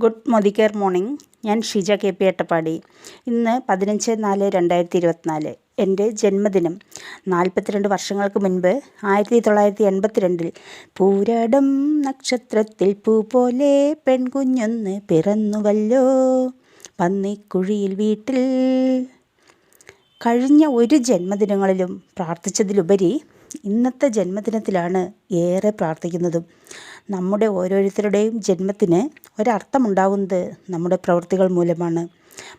Good മോദിക്കെയർ morning. ഞാൻ Shija K P Attappadi. ഇന്ന് പതിനഞ്ച് നാല് രണ്ടായിരത്തി ഇരുപത്തിനാല്. എന്റെ ജന്മദിനം. നാൽപ്പത്തിരണ്ട് വർഷങ്ങൾക്ക് മുൻപ് ആയിരത്തി തൊള്ളായിരത്തി എൺപത്തിരണ്ടിൽ പൂരാടം നക്ഷത്രത്തിൽ പൂ പോലെ പെൺകുഞ്ഞൊന്ന് പിറന്നുവല്ലോ. പന്നിക്കുഴിയിൽ വീട്ടിൽ. കഴിഞ്ഞ ഒരു ജന്മദിനങ്ങളിലും പ്രാർത്ഥിച്ചതിലുപരി ഇന്നത്തെ ജന്മദിനത്തിലാണ് ഏറെ പ്രാർത്ഥിക്കുന്നതും. നമ്മുടെ ഓരോരുത്തരുടെയും ജന്മത്തിന് ഒരർത്ഥമുണ്ടാകുന്നത് നമ്മുടെ പ്രവൃത്തികൾ മൂലമാണ്.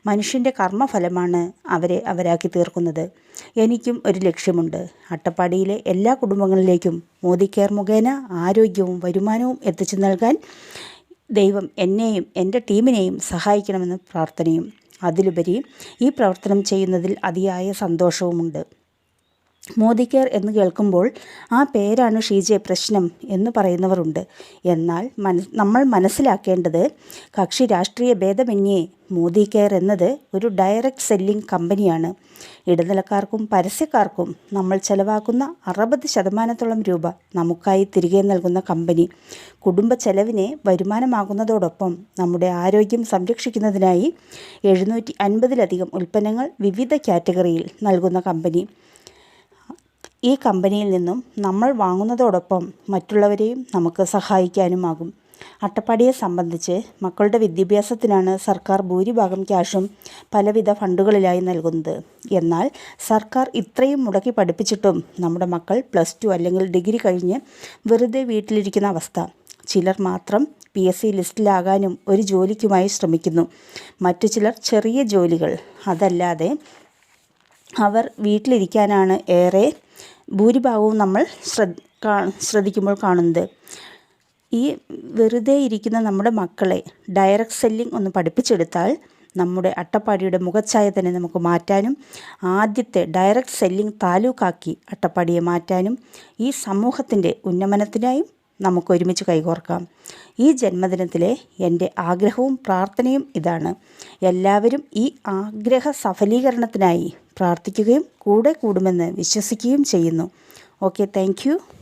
മനുഷ്യന്റെ കർമ്മഫലമാണ് അവരെ അവരാക്കി തീർക്കുന്നത്. എനിക്കും ഒരു ലക്ഷ്യമുണ്ട്. അട്ടപ്പാടിയിലെ എല്ലാ കുടുംബങ്ങളിലേക്കും മോദി കെയർ മുഖേന ആരോഗ്യവും വരുമാനവും എത്തിച്ചു നൽകാൻ ദൈവം എന്നെയും എന്റെ ടീമിനെയും സഹായിക്കണമെന്ന് പ്രാർത്ഥനയും. അതിലുപരി ഈ പ്രവർത്തനം ചെയ്യുന്നതിൽ അതിയായ സന്തോഷവുമുണ്ട്. മോദി കെയർ എന്ന് കേൾക്കുമ്പോൾ ആ പേരാണ് ഷീജെ പ്രശ്നം എന്ന് പറയുന്നവരുണ്ട്. എന്നാൽ മന നമ്മൾ മനസ്സിലാക്കേണ്ടത് കക്ഷി രാഷ്ട്രീയ ഭേദമന്യേ മോദി കെയർ എന്നത് ഒരു ഡയറക്റ്റ് സെല്ലിംഗ് കമ്പനിയാണ്. ഇടനിലക്കാർക്കും പരസ്യക്കാർക്കും നമ്മൾ ചെലവാക്കുന്ന അറുപത് ശതമാനത്തോളം രൂപ നമുക്കായി തിരികെ നൽകുന്ന കമ്പനി. കുടുംബ ചെലവിനെ വരുമാനമാകുന്നതോടൊപ്പം നമ്മുടെ ആരോഗ്യം സംരക്ഷിക്കുന്നതിനായി എഴുന്നൂറ്റി അൻപതിലധികം ഉൽപ്പന്നങ്ങൾ വിവിധ കാറ്റഗറിയിൽ നൽകുന്ന കമ്പനി. ഈ കമ്പനിയിൽ നിന്നും നമ്മൾ വാങ്ങുന്നതോടൊപ്പം മറ്റുള്ളവരെയും നമുക്ക് സഹായിക്കാനുമാകും. അട്ടപ്പാടിയെ സംബന്ധിച്ച് മക്കളുടെ വിദ്യാഭ്യാസത്തിനാണ് സർക്കാർ ഭൂരിഭാഗം ക്യാഷും പലവിധ ഫണ്ടുകളിലായി നൽകുന്നത്. എന്നാൽ സർക്കാർ ഇത്രയും മുടക്കി പഠിപ്പിച്ചിട്ടും നമ്മുടെ മക്കൾ പ്ലസ് ടു അല്ലെങ്കിൽ ഡിഗ്രി കഴിഞ്ഞ് വെറുതെ വീട്ടിലിരിക്കുന്ന അവസ്ഥ. ചിലർ മാത്രം പി എസ് സി ലിസ്റ്റിലാകാനും ഒരു ജോലിക്കുമായി ശ്രമിക്കുന്നു. മറ്റു ചിലർ ചെറിയ ജോലികൾ. അതല്ലാതെ അവർ വീട്ടിലിരിക്കാനാണ് ഏറെ ഭൂരിഭാഗവും നമ്മൾ ശ്രദ്ധിക്കുമ്പോൾ കാണുന്നത്. ഈ വെറുതെ ഇരിക്കുന്ന നമ്മുടെ മക്കളെ ഡയറക്റ്റ് സെല്ലിംഗ് ഒന്ന് പഠിപ്പിച്ചെടുത്താൽ നമ്മുടെ അട്ടപ്പാടിയുടെ മുഖച്ഛായ തന്നെ നമുക്ക് മാറ്റാനും ആദ്യത്തെ ഡയറക്റ്റ് സെല്ലിംഗ് താലൂക്കാക്കി അട്ടപ്പാടിയെ മാറ്റാനും ഈ സമൂഹത്തിന്റെ ഉന്നമനത്തിനായും നമുക്ക് ഒരുമിച്ച് കൈകോർക്കാം. ഈ ജന്മദിനത്തിലെ എന്റെ ആഗ്രഹവും പ്രാർത്ഥനയും ഇതാണ്. എല്ലാവരും ഈ ആഗ്രഹ സഫലീകരണത്തിനായി പ്രാർത്ഥിക്കുകയും കൂടെ കൂടുമെന്ന് വിശ്വസിക്കുകയും ചെയ്യുന്നു. Okay thank